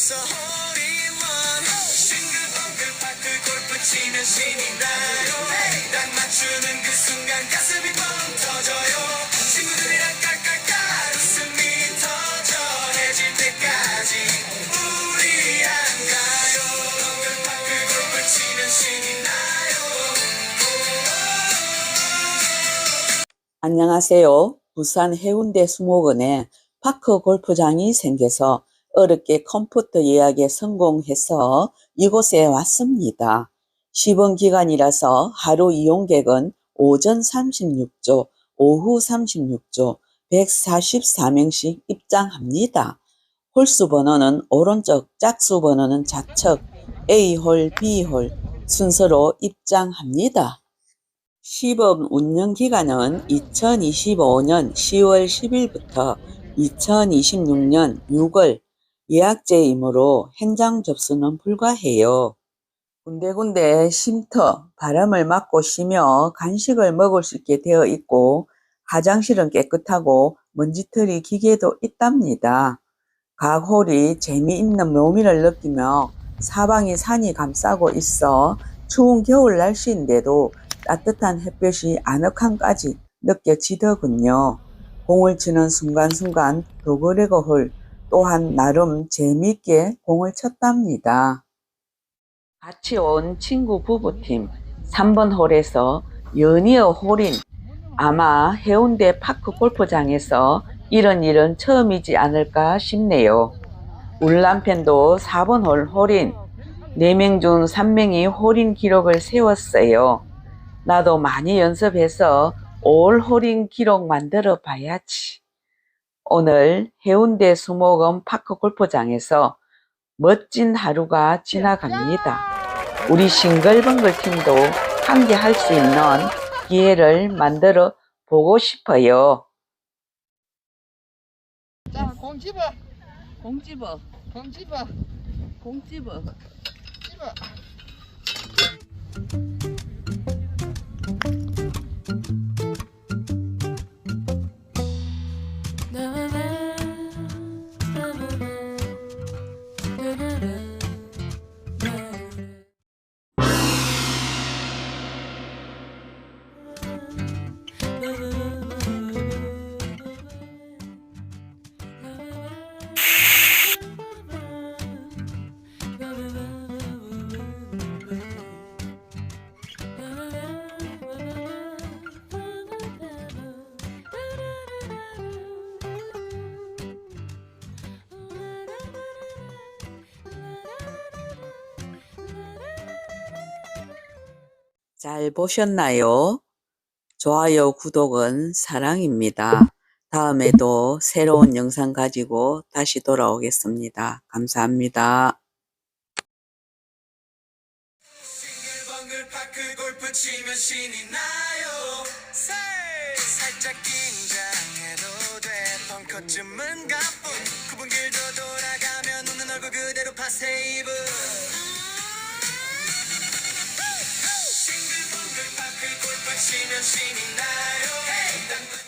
벌써 홀인원. 싱글벙글 파크 골프 치면 신이 나요? 딱 맞추는 그 순간 가슴이 뻥 터져요. 친구들이랑 깔깔깔 웃음이 터져 해질 때까지 우리 안 가요. 벙글 파크 골프 치면 신이 나요? 안녕하세요. 부산 해운대 수목원에 파크 골프장이 생겨서 어렵게 컴퓨터 예약에 성공해서 이곳에 왔습니다. 시범 기간이라서 하루 이용객은 오전 36조, 오후 36조, 144명씩 입장합니다. 홀수 번호는 오른쪽, 짝수 번호는 좌측, A홀, B홀 순서로 입장합니다. 시범 운영 기간은 2025년 10월 10일부터 2026년 6월 예약제이므로 현장 접수는 불가해요. 군데군데 쉼터, 바람을 맞고 쉬며 간식을 먹을 수 있게 되어 있고 화장실은 깨끗하고 먼지털이 기계도 있답니다. 각 홀이 재미있는 묘미를 느끼며 사방이 산이 감싸고 있어 추운 겨울 날씨인데도 따뜻한 햇볕이 아늑함까지 느껴지더군요. 공을 치는 순간순간 도그레거 홀 또한 나름 재미있게 공을 쳤답니다. 같이 온 친구 부부팀 3번 홀에서 연이어 홀인 아마 해운대 파크 골프장에서 이런 일은 처음이지 않을까 싶네요. 우리 남편도 4번 홀 홀인 4명 중 3명이 홀인 기록을 세웠어요. 나도 많이 연습해서 올 홀인 기록 만들어 봐야지. 오늘 해운대 수목원 파크 골프장에서 멋진 하루가 지나갑니다. 우리 싱글벙글 팀도 함께 할 수 있는 기회를 만들어 보고 싶어요. 자, 공 집어, 공 집어, 공 집어, 공 집어. 집어. love. 잘 보셨나요? 좋아요, 구독은 사랑입니다. 다음에도 새로운 영상 가지고 다시 돌아오겠습니다. 감사합니다. 벙커쯤은 가뿐 구분길도 돌아가면 웃는 얼굴 그대로 파세이브 치면 신이 나요